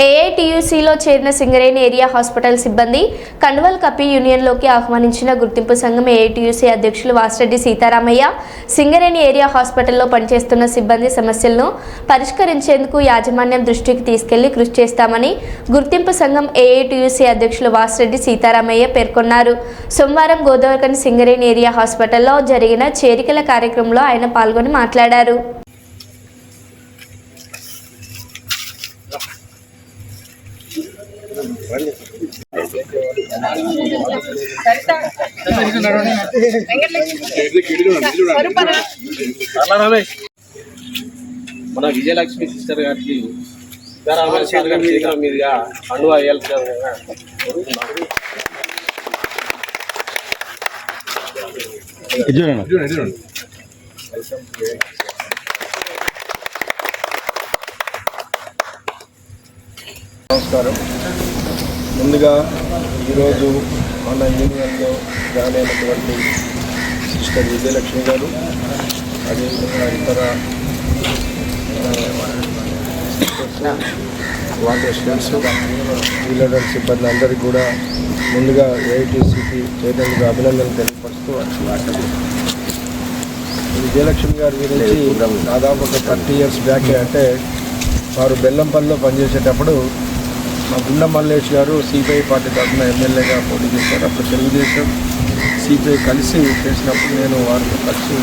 ఏఐటీయూసీలో చేరిన Singareni area hospital సిబ్బంది కండువల్ కపి యూనియన్లోకి ఆహ్వానించిన గుర్తింపు సంఘం ఏఐటీయూసీ అధ్యక్షులు వాసిరెడ్డి సీతారామయ్య సింగరేణి ఏరియా హాస్పిటల్లో పనిచేస్తున్న సిబ్బంది సమస్యలను పరిష్కరించేందుకు యాజమాన్యం దృష్టికి తీసుకెళ్ళి కృషి చేస్తామని గుర్తింపు సంఘం ఏఐటీయూసీ అధ్యక్షులు వాసిరెడ్డి సీతారామయ్య పేర్కొన్నారు. సోమవారం గోదావరికని సింగరేణి ఏరియా హాస్పిటల్లో జరిగిన చేరికల కార్యక్రమంలో ఆయన పాల్గొని మాట్లాడారు. మన విజయలక్ష్మి సిస్టర్ గారికి సీతారామేశ్వర గారి చేతుల మీదుగా పండుగ వేయాలి కదా. నమస్కారం. ముందుగా ఈరోజు మన యూనియన్లో జాయిన్ అయినటువంటి సిస్టర్ విజయలక్ష్మి గారు అదేవిధంగా ఇతర వాటర్ స్టూడెంట్స్ వీలర్ సిబ్బంది అందరికీ కూడా ముందుగా ఏఐటీసీకి చేయడానికి అభినందనలు తెలియపరుస్తూ విజయలక్ష్మి గారి గురించి దాదాపు ఒక థర్టీ ఇయర్స్ బ్యాక్ అంటే వారు బెల్లంపల్లిలో పనిచేసేటప్పుడు మా గుండ మల్లేష్ గారు సిపిఐ పార్టీ తరఫున ఎమ్మెల్యేగా పోటీ చేశారు. అప్పుడు తెలుగుదేశం సిపిఐ కలిసి చేసినప్పుడు నేను వారితో కలిసి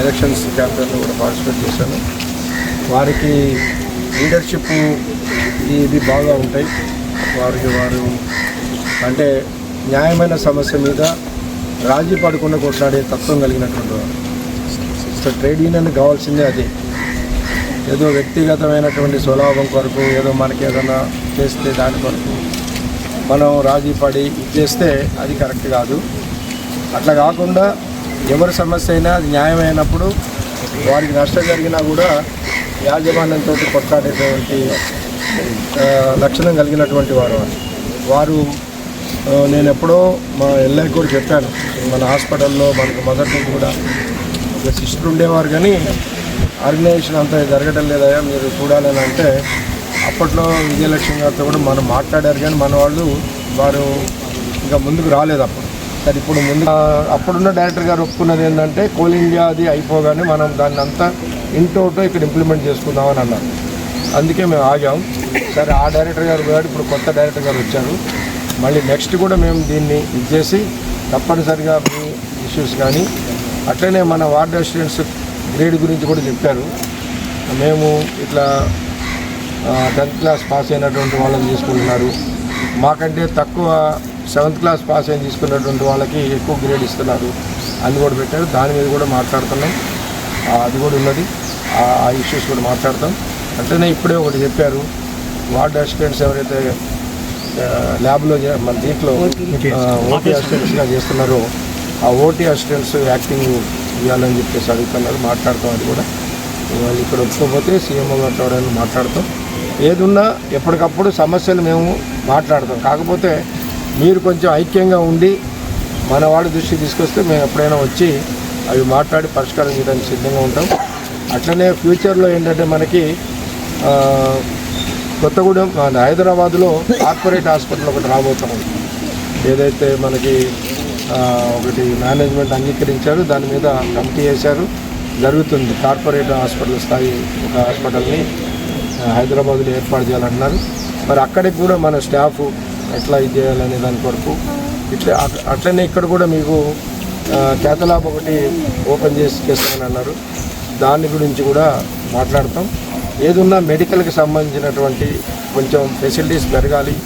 ఎలక్షన్స్ క్యాంపెయిన్లో కూడా పార్టిసిపేట్ చేశాను. వారికి లీడర్షిప్ ఇది బాగా ఉంటాయి. వారికి వారు అంటే న్యాయమైన సమస్య మీద రాజీ పడకుండా కొట్లాడే తత్వం కలిగినటువంటి వారు. సో ట్రేడ్ యూనియన్ కావాల్సిందే అది. ఏదో వ్యక్తిగతమైనటువంటి స్వలాభం కొరకు ఏదో మనకి ఏదైనా చేస్తే దాని కొరకు మనం రాజీ పడి ఇది చేస్తే అది కరెక్ట్ కాదు. అట్లా కాకుండా ఎవరి సమస్య అయినా అది న్యాయమైనప్పుడు వారికి నష్టం జరిగినా కూడా యాజమాన్యంతో కొట్లాడేటువంటి లక్షణం కలిగినటువంటి వారు వారు నేను ఎప్పుడో మా ఎల్ఐ కూడా చెప్పాను మన హాస్పిటల్లో మనకు మొదటి కూడా ఒక సిస్టర్ ఉండేవారు కానీ ఆర్గనైజేషన్ అంతా జరగడం లేదయా మీరు చూడాలని అంటే అప్పట్లో విజయలక్ష్మి గారితో కూడా మనం మాట్లాడారు కానీ మన వాళ్ళు వారు ఇంకా ముందుకు రాలేదు అప్పుడు. సరే ఇప్పుడు ముందు అప్పుడున్న డైరెక్టర్ గారు ఒప్పుకున్నది ఏంటంటే కోల్ ఇండియా అది అయిపోగానే మనం దాన్ని అంతా ఇంటోటో ఇక్కడ ఇంప్లిమెంట్ చేసుకుందామని అన్నారు. అందుకే మేము ఆగాం. సరే ఆ డైరెక్టర్ గారు పోయాడు ఇప్పుడు కొత్త డైరెక్టర్ గారు వచ్చారు. మళ్ళీ నెక్స్ట్ కూడా మేము దీన్ని ఇచ్చేసి తప్పనిసరిగా మీ ఇష్యూస్ కానీ అట్లనే మన వార్డ్ రెసిడెంట్స్ గ్రేడ్ గురించి కూడా చెప్పారు. మేము ఇట్లా టెన్త్ క్లాస్ పాస్ అయినటువంటి వాళ్ళని తీసుకుంటున్నారు. మాకంటే తక్కువ సెవెంత్ క్లాస్ పాస్ అయిన తీసుకున్నటువంటి వాళ్ళకి ఎక్కువ గ్రేడ్ ఇస్తున్నారు. అని కూడా పెట్టారు. దాని మీద కూడా మాట్లాడుతున్నాం. అది కూడా ఉన్నది. ఆ ఇష్యూస్ కూడా మాట్లాడతాం. అంటేనే ఇప్పుడే ఒకటి చెప్పారు. వార్డ్ అసిస్టెంట్స్ ఎవరైతే ల్యాబ్లో మన దీంట్లో ఓటీ అసిస్టెంట్స్గా చేస్తున్నారో ఆ ఓటీ అసిస్టెంట్స్ యాక్టింగ్ ఇవ్వాలని చెప్పేసి అడుగుతున్నారు. మాట్లాడతాం అది కూడా. వాళ్ళు ఇక్కడ ఒప్పుకోకపోతే సీఎంఓ గారితో ఎవరైనా మాట్లాడతాం. ఏదున్నా ఎప్పటికప్పుడు సమస్యలు మేము మాట్లాడతాం. కాకపోతే మీరు కొంచెం ఐక్యంగా ఉండి మన వాడి దృష్టికి తీసుకొస్తే మేము ఎప్పుడైనా వచ్చి అవి మాట్లాడి పరిష్కారం చేయడానికి సిద్ధంగా ఉంటాం. అట్లనే ఫ్యూచర్లో ఏంటంటే మనకి కొత్తగూడెం హైదరాబాద్లో కార్పొరేట్ హాస్పిటల్ ఒకటి రాబోతున్నాం ఏదైతే మనకి ఒకటి మేనేజ్మెంట్ అంగీకరించారు. దాని మీద కమిటీ వేశారు. జరుగుతుంది. కార్పొరేట్ హాస్పిటల్ స్థాయి ఒక హాస్పిటల్ని హైదరాబాద్లో ఏర్పాటు చేయాలంటున్నారు మరి అక్కడికి కూడా మన స్టాఫ్ ఎట్లా ఇది చేయాలనే దాని కొరకు ఇట్లా అట్- అట్లనే ఇక్కడ కూడా మీకు కేతలాబ్ ఒకటి ఓపెన్ చేసి చేస్తామని అన్నారు. దాని గురించి కూడా మాట్లాడతాం. ఏదున్నా మెడికల్కి సంబంధించినటువంటి కొంచెం ఫెసిలిటీస్ పెరగాలి.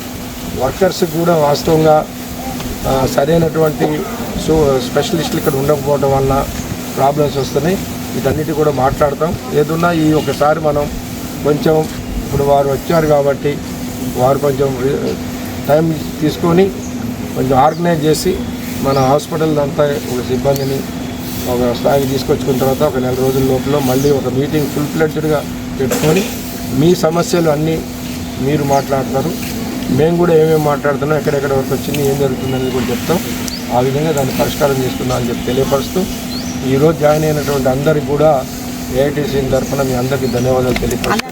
వర్కర్స్కి కూడా వాస్తవంగా సరైనటువంటి సో స్పెషలిస్టులు ఇక్కడ ఉండకపోవడం వల్ల ప్రాబ్లమ్స్ వస్తున్నాయి. వీటన్నిటి కూడా మాట్లాడతాం. ఏదున్నా ఈ ఒకసారి మనం కొంచెం ఇప్పుడు వారు వచ్చారు కాబట్టి వారు కొంచెం టైం తీసుకొని కొంచెం ఆర్గనైజ్ చేసి మన హాస్పిటల్ అంతా ఒక సిబ్బందిని ఒక స్థాయికి తీసుకొచ్చుకున్న తర్వాత ఒక నెల రోజుల లోపల మళ్ళీ ఒక మీటింగ్ ఫుల్ ఫ్లెడ్జ్డ్గా పెట్టుకొని మీ సమస్యలు అన్నీ మీరు మాట్లాడతారు. మేము కూడా ఏమేమి మాట్లాడుతున్నాం ఎక్కడెక్కడ వరకు వచ్చింది ఏం జరుగుతుందనేది కూడా చెప్తాం. ఆ విధంగా దాన్ని పరిష్కారం చేసుకుందాం అని చెప్పి తెలియపరుస్తూ ఈరోజు జాయిన్ అయినటువంటి అందరికి కూడా ఏఐటీసీ తరఫున మీ అందరికీ ధన్యవాదాలు తెలియపరుస్తూ